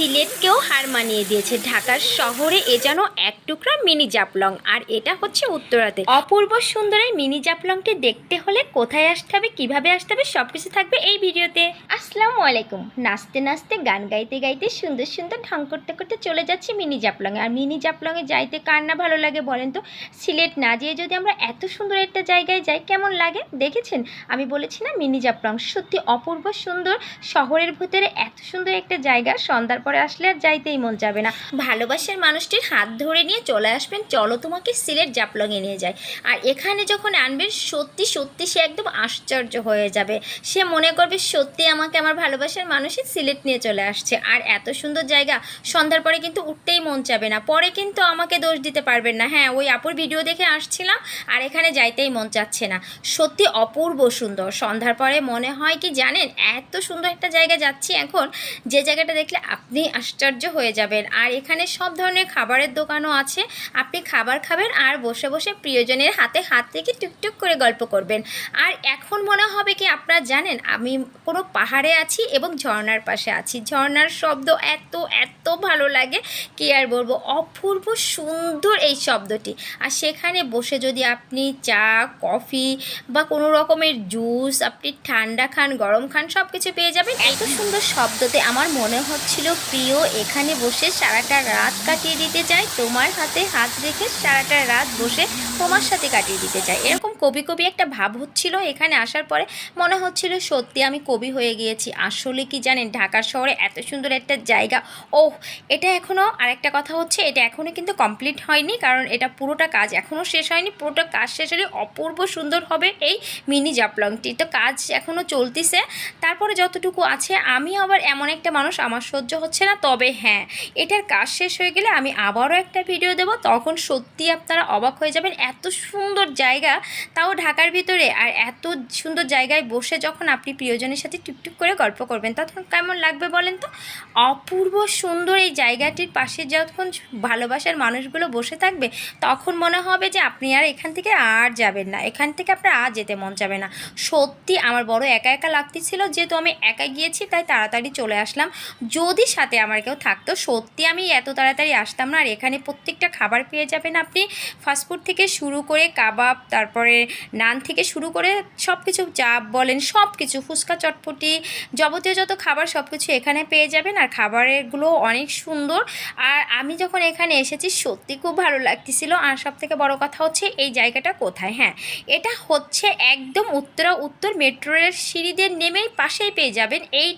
সিলেটকেও হার মানিয়ে দিয়েছে। ঢাকার শহরে এ যেন এক টুকরা মিনি জাপলং, আর এটা হচ্ছে উত্তরাতে। অপূর্ব সুন্দর এই মিনি জাপলংটি দেখতে হলে কোথায় আসতে হবে, কীভাবে আসতে হবে সব কিছু থাকবে এই ভিডিওতে। আসসালামু আলাইকুম। নাচতে নাচতে, গান গাইতে গাইতে সুন্দর সুন্দর ঢং করতে করতে চলে যাচ্ছি মিনি জাপলংয়ে আর মিনি জাপলংয়ে যাইতে কার না ভালো লাগে বলেন তো? সিলেট না যেয়ে যদি আমরা এত সুন্দর একটা জায়গায় যাই, কেমন লাগে? দেখেছেন? আমি বলেছি না, মিনি জাপলং সত্যি অপূর্ব সুন্দর। শহরের ভেতরে এত সুন্দর একটা জায়গা, সন্ধ্যার আসলে আর যাইতেই মন যাবে না। ভালোবাসার মানুষটির হাত ধরে নিয়ে চলে আসবেন, চলো তোমাকে সিলেট জাপলংয়ে নিয়ে যায় আর এখানে যখন আনবেন সত্যি সত্যি সে একদম আশ্চর্য হয়ে যাবে। সে মনে করবে, সত্যি আমাকে আমার ভালোবাসার মানুষই সিলেট নিয়ে চলে আসছে। আর এত সুন্দর জায়গা, সন্ধ্যার পরে কিন্তু উঠতেই মন চাবে না। পরে কিন্তু আমাকে দোষ দিতে পারবেন না। হ্যাঁ ওই আপুর ভিডিও দেখে আসছিলাম, আর এখানে যাইতেই মন চাচ্ছে না। সত্যি অপূর্ব সুন্দর। সন্ধ্যার পরে মনে হয় কি জানেন, এত সুন্দর একটা জায়গা যাচ্ছি এখন, যে জায়গাটা দেখলে আপনি আশ্চর্য হয়ে যাবেন। আর এখানে সব ধরনের খাবারের দোকানও আছে। আপনি খাবার খাবেন আর বসে বসে প্রিয়জনের হাতে হাত রেখে টুকটুক করে গল্প করবেন। আর এখন মনে হবে কি আপনারা জানেন, আমি কোনো পাহাড়ে আছি এবং ঝর্ণার পাশে আছি। ঝর্ণার শব্দ এত এত ভালো লাগে, কি আর বলব? অপূর্ব সুন্দর এই শব্দটি। আর সেখানে বসে যদি আপনি চা, কফি বা কোনো রকমের জুস, আপনি ঠান্ডা খান, গরম খান সব কিছু পেয়ে যাবেন। এত সুন্দর শব্দতে আমার মনে হচ্ছিল প্রিয়, এখানে বসে সারাটা রাত কাটিয়ে দিতে চাই তোমার হাতে হাত রেখে সারাটা রাত বসে তোমার সাথে কাটিয়ে দিতে চাই এরকম কবি কবি একটা ভাব হচ্ছিল, এখানে আসার পরে মনে হচ্ছিল সত্যি আমি কবি হয়ে গিয়েছি। আসলে কি জানেন ঢাকা শহরে এত সুন্দর একটা জায়গা ও এটা এখনও আরেকটা কথা হচ্ছে, এটা এখনও কিন্তু কমপ্লিট হয়নি, কারণ এটা পুরোটা কাজ এখনও শেষ হয়নি, পুরোটা কাজ শেষ হলে অপূর্ব সুন্দর হবে এই মিনি জাপলংটি তো কাজ এখনও চলতিছে, তারপরে যতটুকু আছে, আমি আবার এমন একটা মানুষ, আমার সহ্য হচ্ছে না, তবে হ্যাঁ এটার কাজ শেষ হয়ে গেলে আমি আবারও একটা ভিডিও দেব, তখন সত্যি আপনারা অবাক হয়ে যাবেন, এত সুন্দর জায়গা তাও ঢাকার ভিতরে। আর এত সুন্দর জায়গায় বসে যখন আপনি প্রিয়জনের সাথে টুকটুক করে গল্প করবেন, তখন কেমন লাগবে বলেন তো? অপূর্ব সুন্দর এই জায়গাটির পাশে যখন ভালোবাসার মানুষগুলো বসে থাকবে, তখন মনে হবে যে আপনি আর এখান থেকে আর যাবেন না। এখান থেকে আপনার আর যেতে মন যাবে না। সত্যি আমার বড় একা একা লাগতেছিল যেহেতু আমি একা গিয়েছি, তাই তাড়াতাড়ি চলে আসলাম। যদি সাথে আমার কেউ থাকতো, সত্যি আমি এত তাড়াতাড়ি আসতাম না। আর এখানে প্রত্যেকটা খাবার পেয়ে যাবেন আপনি। ফাস্টফুড থেকে শুরু করে কাবাব, তারপরে নান থেকে শুরু করে সব কিছু চাপ বলেন সব কিছু ফুচকা চটপটি যাবতীয় যত খাবার সব কিছু এখানে পেয়ে যাবেন। আর খাবারেরগুলো অনেক সুন্দর। আর আমি যখন এখানে এসেছি, সত্যি খুব ভালো লাগতেছিল। আর সব থেকে বড় কথা হচ্ছে, এই জায়গাটা কোথায়? হ্যাঁ এটা হচ্ছে একদম উত্তরা উত্তর মেট্রো রেল সিঁড়ি দিয়ে নেমেই পাশেই পেয়ে যাবেন এই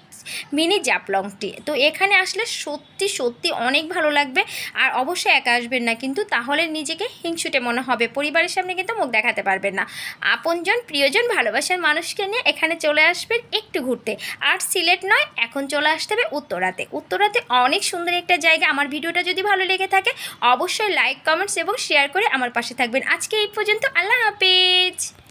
মিনি জাপলংটি। তো এখানে আসলে সত্যি সত্যি অনেক ভালো লাগবে। আর অবশ্যই একা আসবেন না কিন্তু, তাহলে নিজেকে হিংসুটে মনে হবে। পরিবারের সামনে কিন্তু মুখ দেখাতে পারবেন না। আপনজন, প্রিয়জন, ভালোবাসার মানুষকে নিয়ে এখানে চলে আসবেন একটু ঘুরতে। আর সিলেট নয়, এখন চলে আসতে হবে উত্তরাতে। উত্তরাতে অনেক সুন্দর একটা জায়গা। আমার ভিডিওটা যদি ভালো লেগে থাকে, অবশ্যই লাইক কমেন্টস এবং শেয়ার করে আমার পাশে থাকবেন। আজকে এই পর্যন্ত, আল্লাহ হাফেজ।